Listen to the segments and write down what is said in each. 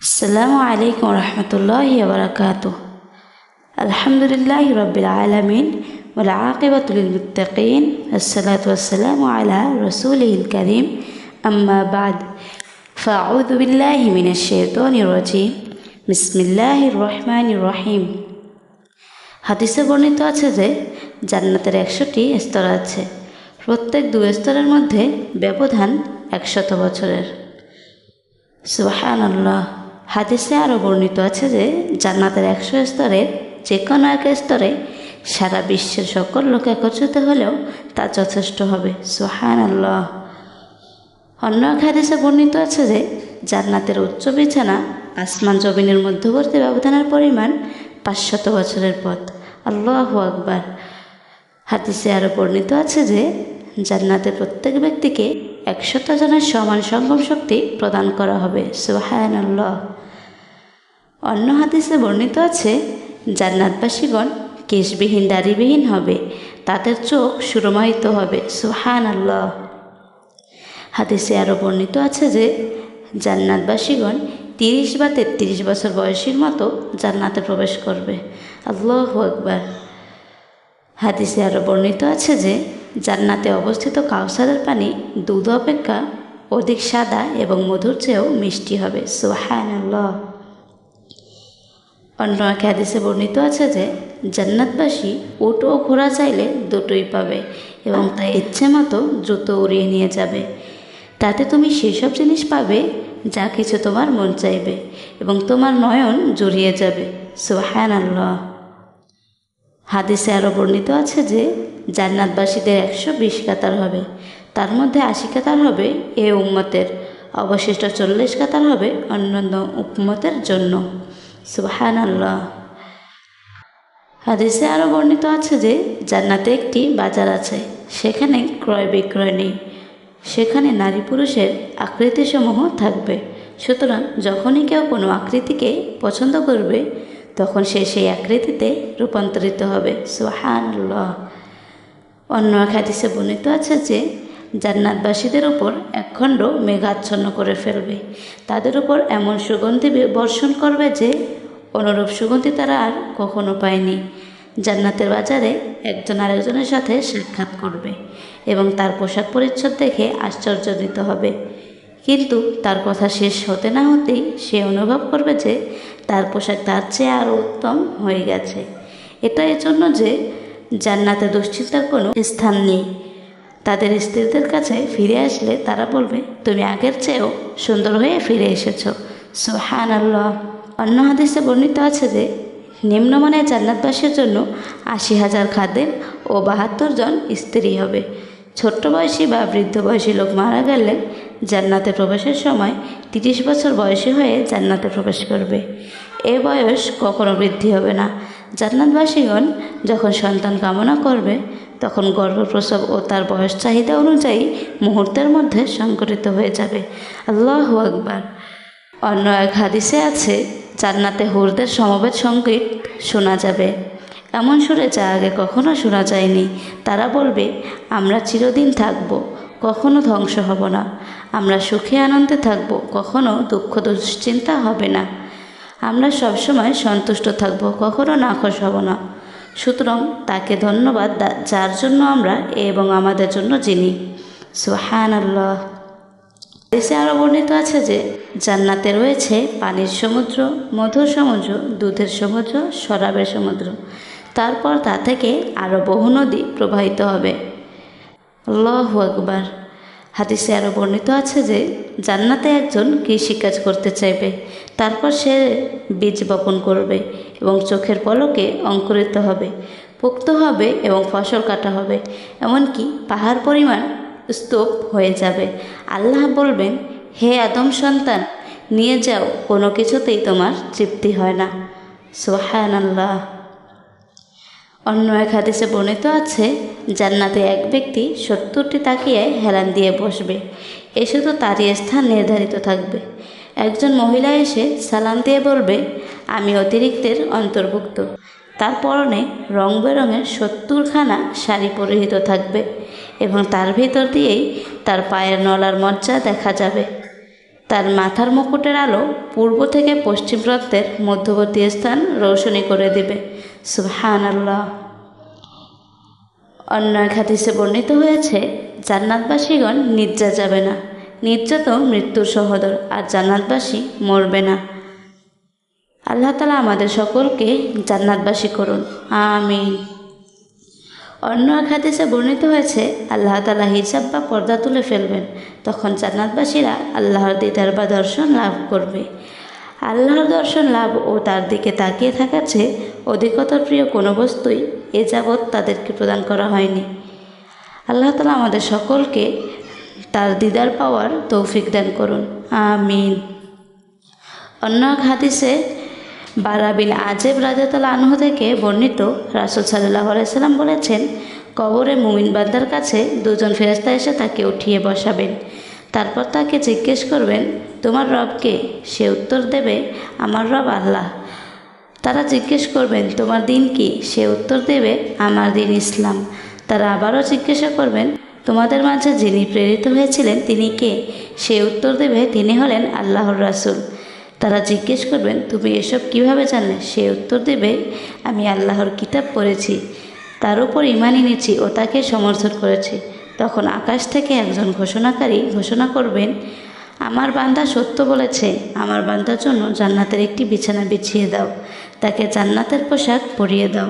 السلام عليكم ورحمة الله وبركاته الحمد لله رب العالمين والعاقبة للمتقين الصلاة والسلام على رسوله الكريم أما بعد فأعوذ بالله من الشيطان الرجيم بسم الله الرحمن الرحيم হাদিসে বর্ণিত আছে যে জান্নাতের একশোটি স্তর আছে প্রত্যেক দুই স্তরের মধ্যে ব্যবধান একশত বছরের সুবাহান আল্লাহ হাদিসে আরও বর্ণিত আছে যে জান্নাতের একশো স্তরের যে কোনো এক স্তরে সারা বিশ্বের সকল লোক একত্রিত হলেও তা যথেষ্ট হবে। সুহান আল্লাহ অন্য এক হাদিসে বর্ণিত আছে যে জান্নাতের উচ্চ বিছানা আসমান জমিনের মধ্যবর্তী ব্যবধানের পরিমাণ পাঁচশত বছরের পথ। আল্লাহ আকবার। হাদিসে আরও বর্ণিত আছে যে জান্নাতের প্রত্যেক ব্যক্তিকে একশত জনের সমান সঙ্গম শক্তি প্রদান করা হবে। সুহায়ন আল্লাহ অন্য হাদিসে বর্ণিত আছে, জান্নাতবাসীগণ কেশবিহীন, দাড়িবিহীন হবে। তাদের চোখ সুরমায়িত হবে। সুহান আল্লাহ হাদিসে আরও বর্ণিত আছে যে, জান্নাতবাসীগণ তিরিশ বা তেত্রিশ বছর বয়সীর মতো জান্নাতে প্রবেশ করবে। আল্লাহ আকবার। হাদিসে আরও বর্ণিত আছে যে, জান্নাতে অবস্থিত কাউসারের পানি দুধ অপেক্ষা অধিক সাদা এবং মধুর চেয়েও মিষ্টি হবে। সুহান আল্লাহ অন্য এক হাদিসে বর্ণিত আছে যে, জান্নাতবাসী উট ও ঘোড়া চাইলে দুটোই পাবে এবং তাই ইচ্ছে মতো জুতো উড়িয়ে নিয়ে যাবে। তাতে তুমি সেসব জিনিস পাবে যা কিছু তোমার মন চাইবে এবং তোমার নয়ন জড়িয়ে যাবে। সুহান আল্লাহ হাদিসে আরও বর্ণিত আছে যে, জান্নাতবাসীদের একশো বিশ কাতার হবে। তার মধ্যে আশি কাতার হবে এ উম্মতের। অবশিষ্ট চল্লিশ কাতার হবে অন্যান্য উম্মতের জন্য। সুবহান হাদিসে আরও বর্ণিত আছে যে, জান্নাতে একটি বাজার আছে, সেখানে ক্রয় বিক্রয় নেই। সেখানে নারী পুরুষের আকৃতিসমূহ থাকবে। সুতরাং যখনই কেউ কোনো আকৃতিকে পছন্দ করবে, তখন সে সেই আকৃতিতে রূপান্তরিত হবে। সুহান অন্য এক হাদিসে বর্ণিত আছে যে জান্নাতবাসীদের উপর একখণ্ড মেঘাচ্ছন্ন করে ফেলবে। তাদের উপর এমন সুগন্ধি বর্ষণ করবে যে, অনুরূপ সুগন্ধি তারা আর কখনো পায়নি। জান্নাতের বাজারে একজন আরেকজনের সাথে সাক্ষাৎ করবে এবং তার পোশাক পরিচ্ছদ দেখে আশ্চর্যজনিত হবে। কিন্তু তার কথা শেষ হতে না হতেই সে অনুভব করবে যে, তার পোশাক তার চেয়ে আরও উত্তম হয়ে গেছে। এটা এজন্য যে, জান্নাতে দুশ্চিন্তার কোনো স্থান নেই। তাদের স্ত্রীদের কাছে ফিরে আসলে তারা বলবে, তুমি আগের চেয়েও সুন্দর হয়ে ফিরে এসেছ। সোহান আল্লাহ অন্য হাদিসে বর্ণিত আছে যে, নিম্নমানের জান্নাতবাসীর জন্য আশি হাজার খাদেম ও বাহাত্তর জন স্ত্রী হবে। ছোট্ট বয়সী বা বৃদ্ধ বয়সী লোক মারা গেলে জান্নাতে প্রবেশের সময় তিরিশ বছর বয়সী হয়ে জান্নাতে প্রবেশ করবে। এ বয়স কখনো বৃদ্ধি হবে না। জান্নাতবাসীগণ যখন সন্তান কামনা করবে তখন গর্ভপ্রসব ও তার বয়স চাহিদা অনুযায়ী মুহূর্তের মধ্যে সংগঠিত হয়ে যাবে। আল্লাহ আকবার। অন্য এক হাদিসে আছে, জান্নাতে হুরদের সমবেত সংগীত শোনা যাবে। এমন সুরে যা আগে কখনো শোনা যায়নি। তারা বলবে, আমরা চিরদিন থাকব, কখনো ধ্বংস হব না। আমরা সুখে আনন্দে থাকব, কখনো দুঃখ দুশ্চিন্তা হবে না। আমরা সবসময় সন্তুষ্ট থাকব, কখনো নাখোশ হব না। সুতরাং তাকে ধন্যবাদ যার জন্য আমরা এবং আমাদের জন্য যিনি। সোহান আল্লাহ দেশে আরও বর্ণিত আছে যে, জান্নাতে রয়েছে পানির সমুদ্র, মধুর সমুদ্র, দুধের সমুদ্র, শরাবের সমুদ্র। তারপর তা থেকে আরও বহু নদী প্রবাহিত হবে। আল্লাহ আকবার। হাদিসে আরও বর্ণিত আছে যে, জান্নাতে একজন কৃষিকাজ করতে চাইবে? তারপর সে বীজ বপন করবে এবং চোখের পলকে অঙ্কুরিত হবে, পোক্ত হবে এবং ফসল কাটা হবে। এমনকি পাহাড় পরিমাণ স্তূপ হয়ে যাবে। আল্লাহ বলবেন, হে আদম সন্তান, নিয়ে যাও, কোনো কিছুতেই তোমার তৃপ্তি হয় না। সোহান আল্লাহ অন্য এক হাদিসে বর্ণিত আছে জান্নাতে এক ব্যক্তি সত্তরটি তাকিয়ে হেলান দিয়ে বসবে। এ শুধু তারই স্থান নির্ধারিত থাকবে। একজন মহিলা এসে সালাম দিয়ে বলবে, আমি অতিরিক্তের অন্তর্ভুক্ত। তার পরনে রং বেরঙের সত্তরখানা শাড়ি পরিহিত থাকবে এবং তার ভিতর দিয়েই তার পায়ের নলার মজ্জা দেখা যাবে। তার মাথার মুকুটের আলো পূর্ব থেকে পশ্চিম প্রান্তের মধ্যবর্তী স্থান রৌশনী করে দেবে। সুবহান আল্লাহ অন্য এক হাদিসে বর্ণিত হয়েছে, জান্নাতবাসীগণ নির্জা যাবে না। নির্যাত মৃত্যুর সহদর, আর জান্নাতবাসী মরবে না। আল্লাহ তালা আমাদের সকলকে জান্নাতবাসী করুন। আমিন। অন্য এক বর্ণিত হয়েছে, আল্লাহ তালা হিসাব বা পর্দা তুলে ফেলবেন। তখন জান্নাতবাসীরা আল্লাহর দিদার বা দর্শন লাভ করবে। আল্লাহর দর্শন লাভ ও তার দিকে তাকিয়ে থাকার চেয়ে অধিকতর প্রিয় কোনো বস্তুই এ যাবৎ তাদেরকে প্রদান করা হয়নি। আল্লাহ তালা আমাদের সকলকে তার দিদার পাওয়ার তৌফিক দান করুন। আমিন। অন্য এক হাদিসে বারা বিন আজেব রাজাতাল আনহু থেকে বর্ণিত রাসুল সাল্লাহ আলাইসাল্লাম বলেছেন, কবরে মুমিন বান্দার কাছে দুজন ফেরেস্তা এসে তাকে উঠিয়ে বসাবেন। তারপর তাকে জিজ্ঞেস করবেন, তোমার রবকে সে উত্তর দেবে, আমার রব আল্লাহ। তারা জিজ্ঞেস করবেন, তোমার দিন কি? সে উত্তর দেবে, আমার দিন ইসলাম। তারা আবারও জিজ্ঞাসা করবেন, তোমাদের মাঝে যিনি প্রেরিত হয়েছিলেন তিনি কে? সে উত্তর দেবে, তিনি হলেন আল্লাহর রাসুল। তারা জিজ্ঞেস করবেন, তুমি এসব কীভাবে জানলে? সে উত্তর দেবে, আমি আল্লাহর কিতাব পড়েছি, তার উপর ইমান এনেছি ও তাকে সমর্থন করেছি। তখন আকাশ থেকে একজন ঘোষণাকারী ঘোষণা করবেন আমার বান্দা সত্য বলেছে, আমার বান্দার জন্য জান্নাতের একটি বিছানা বিছিয়ে দাও, তাকে জান্নাতের পোশাক পরিয়ে দাও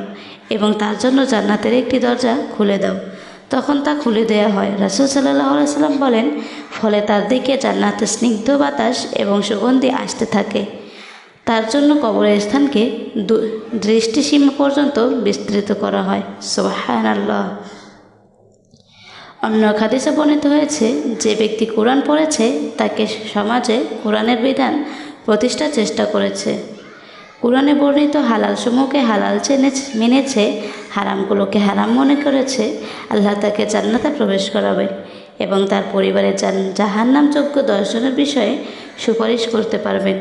এবং তার জন্য জান্নাতের একটি দরজা খুলে দাও। তখন তা খুলে দেওয়া হয়। রাসুল সাল্লাহ সাল্লাম বলেন, ফলে তার দিকে জান্নাতের স্নিগ্ধ বাতাস এবং সুগন্ধি আসতে থাকে। তার জন্য কবরের স্থানকে দৃষ্টিসীমা পর্যন্ত বিস্তৃত করা হয়। সোহান আল্লাহ অন্য খাদিসে বর্ণিত হয়েছে যে ব্যক্তি কোরআন পড়েছে, তাকে সমাজে কোরআনের বিধান প্রতিষ্ঠার চেষ্টা করেছে। কোরআনে বর্ণিত হালালসমূহকে হালাল চেনে মেনেছে, হারামগুলোকে হারাম মনে করেছে, আল্লাহ তাকে জান্নাতে প্রবেশ করাবে এবং তার পরিবারের জাহান্নামযোগ্য দর্শনের বিষয়ে সুপারিশ করতে পারবেন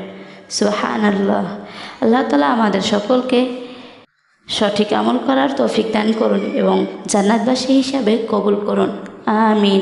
সুহান আল্লাহ আল্লাহ তালা আমাদের সকলকে সঠিক আমল করার তৌফিক দান করুন এবং জান্নাতবাসী হিসাবে কবুল করুন। আমিন